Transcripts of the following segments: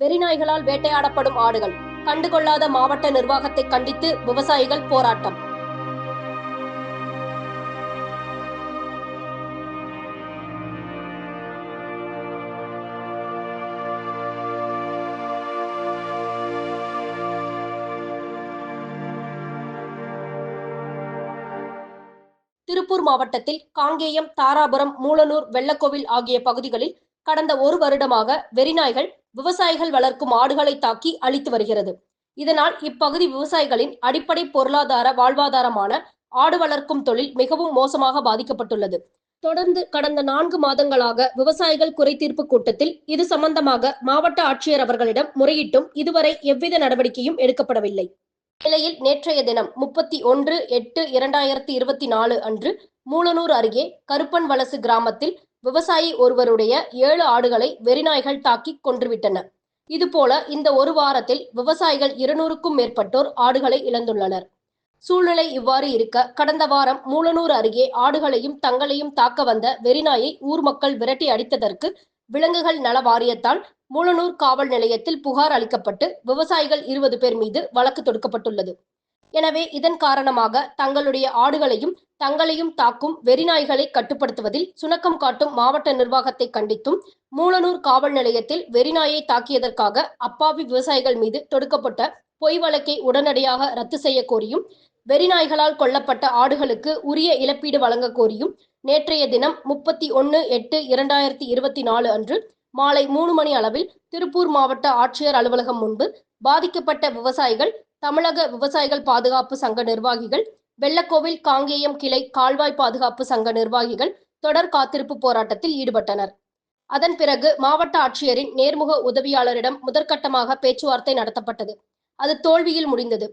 வெறிநாய்களால் வேட்டையாடப்படும் ஆடுகள் கண்டுகொள்ளாத மாவட்ட நிர்வாகத்தை கண்டித்து விவசாயிகள் போராட்டம். திருப்பூர் மாவட்டத்தில் காங்கேயம் தாராபுரம் மூலனூர் வெள்ளக்கோவில் ஆகிய பகுதிகளில் கடந்த ஒரு வருடமாக வெறிநாய்கள் விவசாயிகள் வளர்க்கும் ஆடுகளை தாக்கி அழித்து வருகிறது. இதனால் இப்பகுதி விவசாயிகளின் அடிப்படை பொருளாதார வாழ்வாதாரமான ஆடு வளர்க்கும் தொழில் மிகவும் மோசமாக பாதிக்கப்பட்டுள்ளது. தொடர்ந்து கடந்த நான்கு மாதங்களாக விவசாயிகள் குறைதீர்ப்பு கூட்டத்தில் இது சம்பந்தமாக மாவட்ட ஆட்சியர் அவர்களிடம் முறையிட்டும் இதுவரை எவ்வித நடவடிக்கையும் எடுக்கப்படவில்லை. நிலையில் நேற்றைய தினம் முப்பத்தி ஒன்று எட்டு இரண்டாயிரத்தி இருபத்தி நாலு அன்று மூலனூர் அருகே கருப்பன் வலசு கிராமத்தில் விவசாயி ஒருவருடைய ஏழு ஆடுகளை வெறிநாய்கள் தாக்கி கொன்றுவிட்டன இதுபோல இந்த ஒரு வாரத்தில் விவசாயிகள் இருநூறுக்கும் மேற்பட்டோர் ஆடுகளை இழந்துள்ளனர். சூழ்நிலை இவ்வாறு இருக்க கடந்த வாரம் மூலனூர் அருகே ஆடுகளையும் தங்களையும் தாக்க வந்த வெறிநாயை ஊர் மக்கள் விரட்டி அடித்ததற்கு விலங்குகள் நல வாரியத்தால் மூலனூர் காவல் நிலையத்தில் புகார் அளிக்கப்பட்டு விவசாயிகள் இருபது பேர் மீது வழக்கு தொடுக்கப்பட்டுள்ளது. எனவே இதன் காரணமாக தங்களுடைய ஆடுகளையும் தங்களையும் தாக்கும் வெறிநாய்களை கட்டுப்படுத்துவதில் சுணக்கம் காட்டும் மாவட்ட நிர்வாகத்தை கண்டித்தும் மூலனூர் காவல் நிலையத்தில் வெறிநாயை தாக்கியதற்காக அப்பாவி விவசாயிகள் மீது தொடுக்கப்பட்ட பொய் வழக்கை உடனடியாக ரத்து செய்ய கோரியும் வெறிநாய்களால் கொல்லப்பட்ட ஆடுகளுக்கு உரிய இழப்பீடு வழங்க கோரியும் நேற்றைய தினம் முப்பத்தி ஒன்று எட்டு இரண்டாயிரத்தி இருபத்தி நாலு அன்று மாலை மூணு மணி அளவில் திருப்பூர் மாவட்ட ஆட்சியர் அலுவலகம் முன்பு பாதிக்கப்பட்ட விவசாயிகள் தமிழக விவசாயிகள் பாதுகாப்பு சங்க நிர்வாகிகள் வெள்ளக்கோவில் காங்கேயம் கிளை கால்வாய் பாதுகாப்பு சங்க நிர்வாகிகள் தொடர் காத்திருப்பு போராட்டத்தில் ஈடுபட்டனர். அதன் பிறகு மாவட்ட ஆட்சியரின் நேர்முக உதவியாளரிடம் முதற்கட்டமாக பேச்சுவார்த்தை நடத்தப்பட்டது. அது தோல்வியில் முடிந்தது.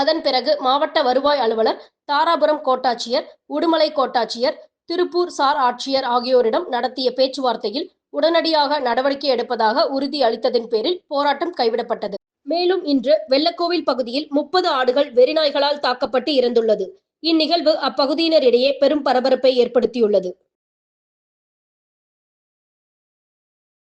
அதன் பிறகு மாவட்ட வருவாய் அலுவலர் தாராபுரம் கோட்டாட்சியர் உடுமலை கோட்டாட்சியர் திருப்பூர் சார் ஆட்சியர் ஆகியோரிடம் நடத்திய பேச்சுவார்த்தையில் உடனடியாக நடவடிக்கை எடுப்பதாக உறுதி அளித்ததின் பேரில் போராட்டம் கைவிடப்பட்டது. மேலும் இன்று வெள்ளக்கோவில் பகுதியில் முப்பது ஆடுகள் வெறிநாய்களால் தாக்கப்பட்டு இறந்துள்ளது. இந்நிகழ்வு அப்பகுதியினரிடையே பெரும் பரபரப்பை ஏற்படுத்தியுள்ளது.